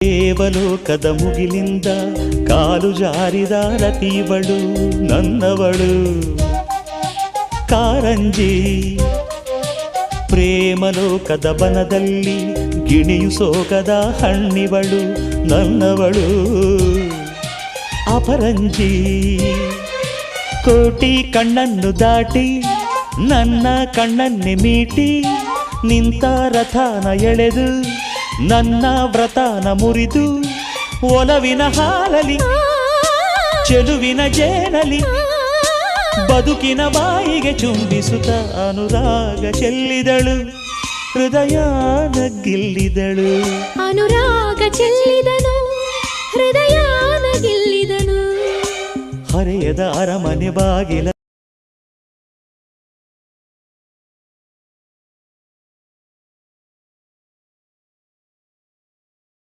ದೇವಲೋಕದ ಮುಗಿಲಿಂದ ಕಾಲು ಜಾರಿದ ರತಿವಳು ನನ್ನವಳು. ಕಾರಂಜಿ, ಪ್ರೇಮಲೋಕದ ಬನದಲ್ಲಿ ಗಿಣಿಯು ಸೋಗದ ಹಣ್ಣಿವಳು ನನ್ನವಳು. ಅಪರಂಜಿ, ಕೋಟಿ ಕಣ್ಣನ್ನು ದಾಟಿ ನನ್ನ ಕಣ್ಣನ್ನೆ ಮೀಟಿ ನಿಂತ ರಥನ ಎಳೆದು ನನ್ನ ವ್ರತನ ಮುರಿದು ಒಲವಿನ ಹಾಲಲಿ ಚೆಲುವಿನ ಜೇನಲಿ ಬದುಕಿನ ಬಾಯಿಗೆ ಚುಂಬಿಸುತ್ತ ಅನುರಾಗ ಚೆಲ್ಲಿದಳು ಹೃದಯ ನಗ್ಗಿಲ್ಲಿದಳು. ಅನುರಾಗ ಚೆಲ್ಲಿದನು ಹೃದಯ ನಗಿಲ್ಲಿದನು ಹರೆಯದ ಅರಮನೆ ಬಾಗಿಲ